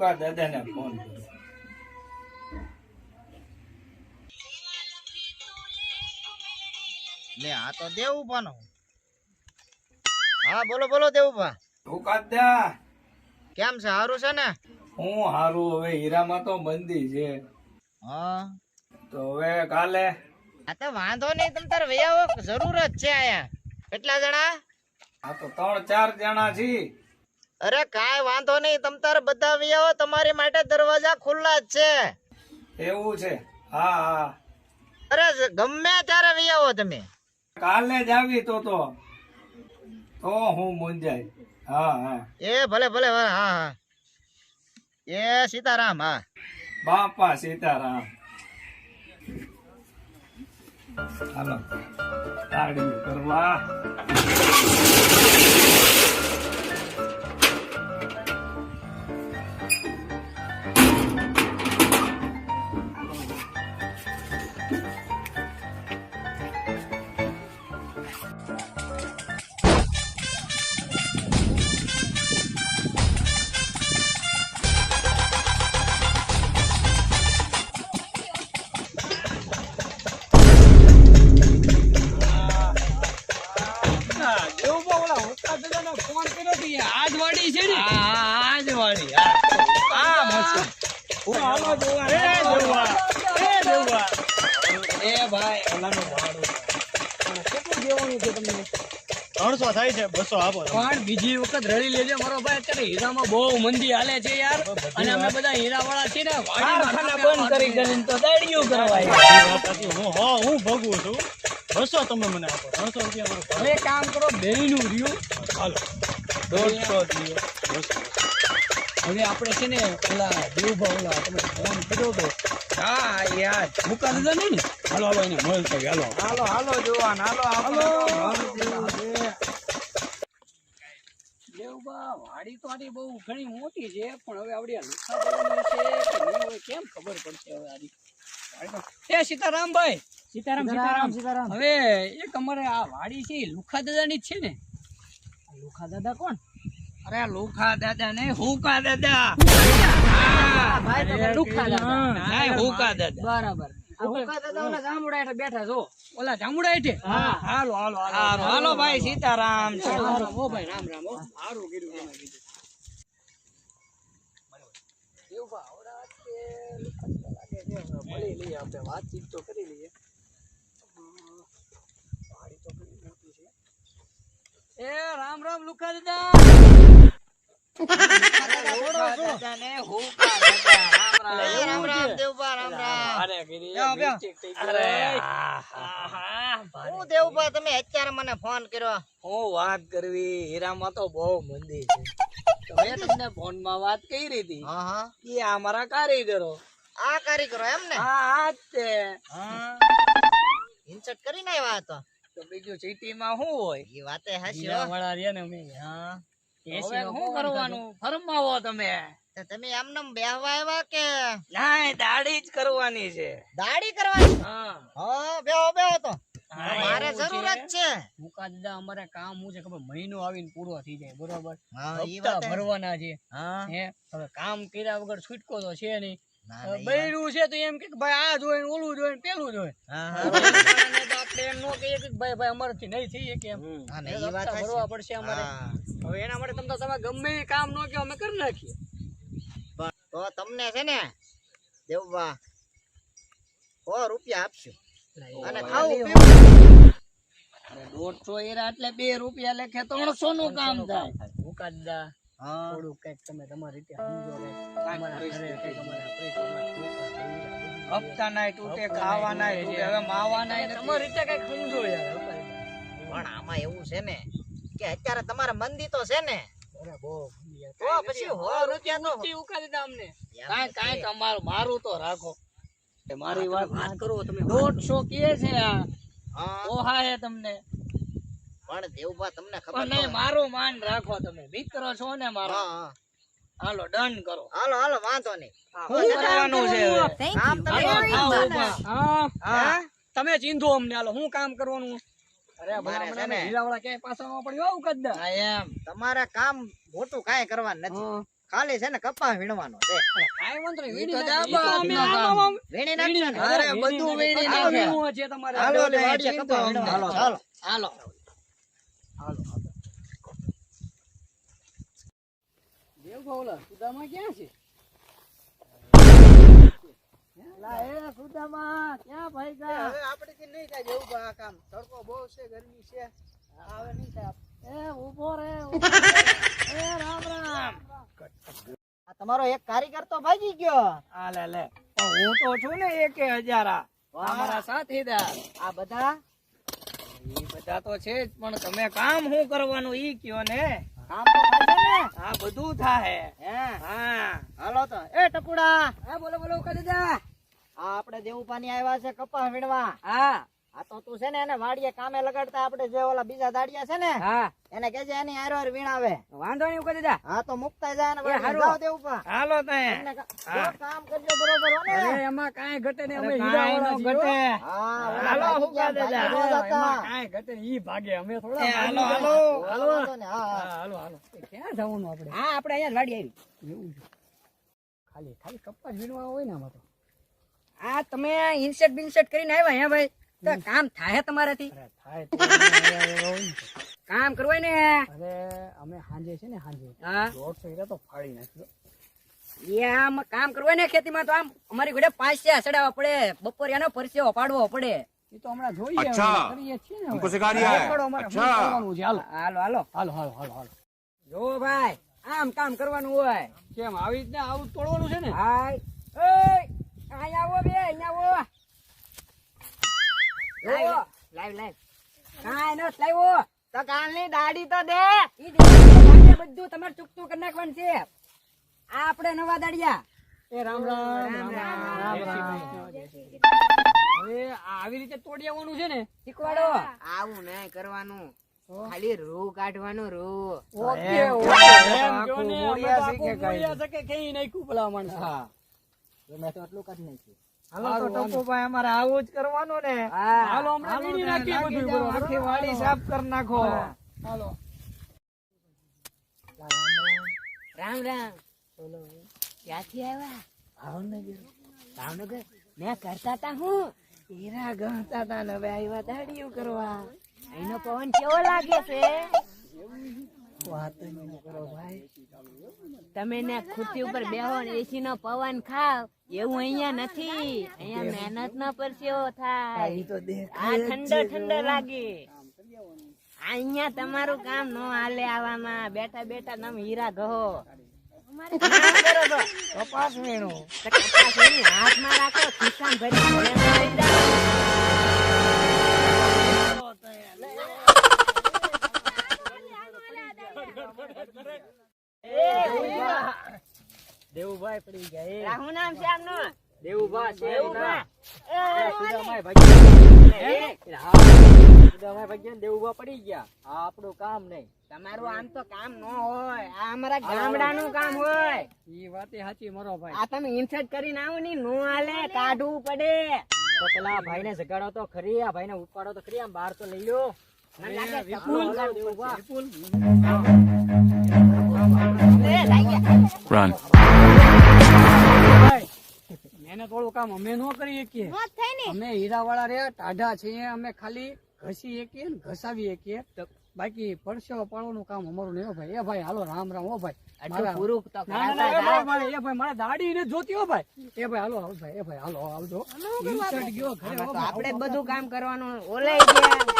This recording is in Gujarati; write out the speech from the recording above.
ઉકા દાદાને ફોન કર્યો. લે આ તો દેવુભાનો હા બોલો બોલો દેવુભા દા કેમ છે સારું છે ને? હું હારું હવે હીરામાં તો મંદી છે. હા. તો હવે કાલે? આ તો વાંધો નહીં તમ તાર વૈયાવો જરૂર જ છે આયા કેટલા જણા? આ તો ત્રણ ચાર જણા છી અરે કાંઈ વાંધો નહીં તમ તાર બધા વૈયાવો તમારી માટે દરવાજા ખુલ્લા જ છે. એવું છે? હા હા. અરે ગમે ત્યારે વૈયાવો તમે. કાલે જ આવી તો તો. તો હું મુંજાય હા હા. એ ભલે ભલે ભલે, હા હા. એ સીતારામ હા. બાપા સીતારામ. હાલો. તાળી કરવા. ત્રણસો થાય છે બસો આપો પણ બીજી વખત રડી લેજે મારો ભાઈ અત્યારે હીરામાં બહુ મંદી હાલે છે યાર. અને અમે બધા હીરા વાળા છીએ ને વાડીમાં બંધ કરી કરીને તો દાડીઓ કરવાય. એ વાત સાચી. હું હો હું ભોગવું છું. બસો તમે મને આપો ત્રણસો રૂપિયા મારો ભાવ. કામ કરો બેયનું રહ્યું. હાલો. દોઢસો હવે આપણે છે ને ઓલા દેવભા ઓલા તમે ફોન કર્યો હતો હા યાર. મૂકા દીધા નહીં ને? હાલો હાલો એને મોલ તો હાલો. હાલો હાલો જોવાન હાલો હાલો. દેવબા વાડી તો આની બહુ ઘણી મોટી છે પણ હવે આવડી લુખા દેવાની છે કે નહીં હોય કેમ ખબર પડશે હવે વાડીમાં. એ સીતારામભાઈ સીતારામ સીતારામ. સીતારામ. હવે એક અમારે આ વાડી છે લુખા દાદાની જ છે ને. લુખા દાદા કોણ? અરે લુખા દાદા ને હુકા દાદા. ભાઈ લુખા દાદા. હુકા દાદા. બરાબર. આ હુકા દાદા ઓલા જાંબુડા હેઠે બેઠા છો. ઓલા જાંબુડા હેઠે? હાલો હાલો હાલો. હાલો ભાઈ સીતારામ રામ રામ ઓ ભાઈ રામ રામ ઓ સારું કીધું એવું આપણે વાતચીત તો કરી લઈએ અમ, વાડી તો ઘણી મોટી છે એ રામ રામ લુખા દાદા દાદાને હુકા દાદા રામ એ રામ રામ દેવભા રામ રામ અરે ગીરી બેહો, બેહો. મિસ્ટેક થઈ અરે રામ રામ લુકા દાદા તમે અત્યારે મને ફોન કર્યો. હું વાત કરવી હીરામાં તો બહુ મંદી છે. મેં તમને ફોનમાં વાત કરી હતી હા આ એ અમારા કારીગરો. આ કારીગરો એમ ને? હા આ જ તે હા. ઇન્સર્ટ કરીને આવ્યા તો તો બીજું સિટીમાં શું હોય? એ વાતે હાચી વાળા રહ્યા ને અમે હા. હવે શું કરવાનું? ફરમાવો તમે. તમે એમને બેહવા આવ્યા કે? ના દાઢી જ કરવાની છે. દાઢી કરવાની? હા. હા બેહો બેહો તો. મારે જરૂરત છે. મુકા દાદા અમારે કામ હું છે ખબર? મહિનો આવીને પૂરો થઈ જાય બરોબર? હા ઈ હપ્તા ભરવાના છે. હા. હે? હવે કામ કર્યા વગર છૂટકો તો છે નહીં. બૈરું છે તો એમ કે ભાઈ આ જોઈને ઓલું જોઈને પેલું જોઈને. આપણે એમ નો કહીએ કે ભાઈ ભાઈ અમારાથી નહીં થઈ શકે એમ. હા, એ વાત ભરવા પડશે અમારે. હવે એના માટે તમે તમે ગમે એ કામ નો કે અમે કરી નાખીએ. તો તમને છે ને દેવવા સો રૂપિયા આપશું. અને ખાવું પીવું. દોઢસો એરા એટલે બે રૂપિયા લેખે ત્રણસો નું કામ થાય. મુકાદા હા. થોડું કંઈક તમે તમારી રીતે સમજો અમારા ઘરે કંઈક હપ્તા નાય તૂટે ખાવા નાય તૂટે હવે માવા નાય તમારી રીતે કઈ સમજો યાર પણ આમાં એવું છે ને કે અત્યારે તમારે મંદી તો છે ને. અરે બહુ યાર. તો પછી સો રૂપિયા તો ઉકાળી દે અમને. કાંઈ કાંઈ તમારું મારું તો રાખો. મારી વાત વાત કરો તમે દોઢસો કે છે આ. હા. હે તમને. પણ દેવભા તમને ખબર નહીં મારું માન રાખો તમે. મિત્ર છો ને મારો. હા હા. હાલો ડન કરો. હાલો હાલો વાંધો નહીં. શું કરવાનું છે કામ તમે હા? હા? તમે ચીંધો અમને હાલો હું કામ કરવાનું? તમારે કામ મોટું કઈ કરવાનું નથી. ખાલી છે ને કપા વીણવાનો છે. કાંઈ વાંધો નહીં, વીણી વીણી નાખજો. અરે બધું વીણી. હાલો. હાલો. હાલો દેવભા ઓલા સુદામા ક્યાં છે સુદામા, ક્યાં ભાગ્યા? હવે આપણાથી નહીં થાય જેવું આ કામ. તડકો બહુ છે, ગરમી છે. હવે નહીં થાય. એ, ઊભો રે, એ, રામ રામ. તમારો એક કારીગર તો ભાગી ગયો આ લે લે હું તો છું ને એકે હજારા અમારા સાથીદાર આ બધા એ બધા તો છે જ પણ તમે કામ શું કરવાનું ઈ કયો ને કામ તો ને બધું થાય. હે? હા. હાલો તો. એ ટપુડા હા બોલો બોલો કરી દા. આ આપણે પાણી આવ્યા છે કપા વીણવા. હા. આ તો તું છે ને એને વાડીએ કામે લગાડતા આપણે જે ઓલા બીજા દાડિયા છે ને હા. એને કેજે એની હારો હાર વીણાવે. વાંધો નહીં કરી દે હા તો મુકતા જાય ને હારું. હારું. દેવું પા હાલો જો કામ કરજો બરોબર હો ને. અરે એમાં કાંઈ ઘટે ને અમે હીરા. ઘટે. હા હાલો, હુકા જતા. એમાં કાઈ ઘટે ઈ ભાગે અમે થોડા હાલો હાલો. હાલો. હા, હા. હા, હાલો હાલો. ક્યાં જવાનું આપણે? હા આપણે અહીંયા વાડી આવી એવું ખાલી ખાલી કપાસ વીણવા હોય ને આમાં તો. આ તમે ઇન્સેટ બિન્સેટ કરીને આવ્યા હે ભાઈ? કામ થાય તમારાથી? કામ કરવું ને? અરે અમે હાંજે છે ને હાંજે. તો ફાડી નાખ્યો. એ આમ કામ કરવું ને ખેતીમાં તો આમ અમારી ઘરે પાંચ છે અસડાવા પડે. બપોર એનો પરસેવો પાડવો પડે. એ તો હમણાં જોઈએ જો ભાઈ આમ કામ કરવાનું હોય. કેમ આવી રીતના આવું તોડવાનું છે ને? હા અહીંયા આવો બે અહીંયા આવો. લાઈવ. લાઈવ લાઈવ કાંઈ ન લાવ્યો તો કાલની દાઢી તો દે. ઈ બધું તમારે ચૂકતું કરી નાખવાનું છે. આ આપણે નવા દાડિયા એ રામ રામ રામ રામ, રામ રામ. રામ હવે આવી રીતે તોડી આવવાનું છે ને? શીખવાડો. આવું નહીં કરવાનું. ખાલી રૂ કાઢવાનું રૂ. ઓકે આખું કાંઈ? નાખ્યું પેલા માણસ હા મેં તો એટલું કરી નાખ્યું. હાલો તો ટપુભાઈ અમારે આવું જ કરવાનું ને. હાલો હમણાં વીણી બધું આખી વાડી સાફ કરી નાખો. હાલો. રામ રામ. ક્યાંથી આવ્યા? ભાવનગર. મેં કરતા તા હું. હીરા ગણતા તા ને હવે આવ્યા દાડિયું કરવા. એનો પવન કેવો લાગે છે? તમે ને ખુરશી ઉપર બેહો ને એસી નો પવન ખાવ. એવું અહીંયા નથી. અહીંયા મહેનત નો પરસેવો થાય. આ ઠંડો ઠંડો લાગે. અહીંયા તમારું કામ નો હાલે આવામાં. બેઠા બેઠા તમે હીરા ગહો અમારે કામ કપાસ વીણું. કપાસ હાથમાં રાખો ખિસ્સા ભરી ને આપણું કામ નહીં. તમારું આમ તો કામ ન. હોય આ અમારા ગામડાનું કામ હોય એ વાતે સાચી મારો ભાઈ આ તમે ઇન્સર્ટ કરીને આવો ની નો હાલે. કાઢવું પડે. પેલા ભાઈ ને જગાડો તો ખરી. આ ભાઈ ને ઉપાડો તો ખરી. આમ બહાર તો લઈ લો મને run. એને થોડું કામ અમે ન કરી શકીએ અમે હીરા વાળા રે ટાઢા છીએ અમે ખાલી ઘસી શકીએ ને ઘસાવી શકીએ બાકી પડશે પાડવાનું કામ અમારું નહીં હો ભાઈ એ ભાઈ હાલો રામ રામ ઓ ભાઈ એ ભાઈ, એ ભાઈ, મારે ને જોતી હો ભાઈ એ ભાઈ હાલો ભાઈ એ ભાઈ હાલો આવજો ઇન્સર્ટ ગયો ઘરે હો તો ભાઈ, આપણે જ બધું કામ કરવાનું ઓલાઈ ગયા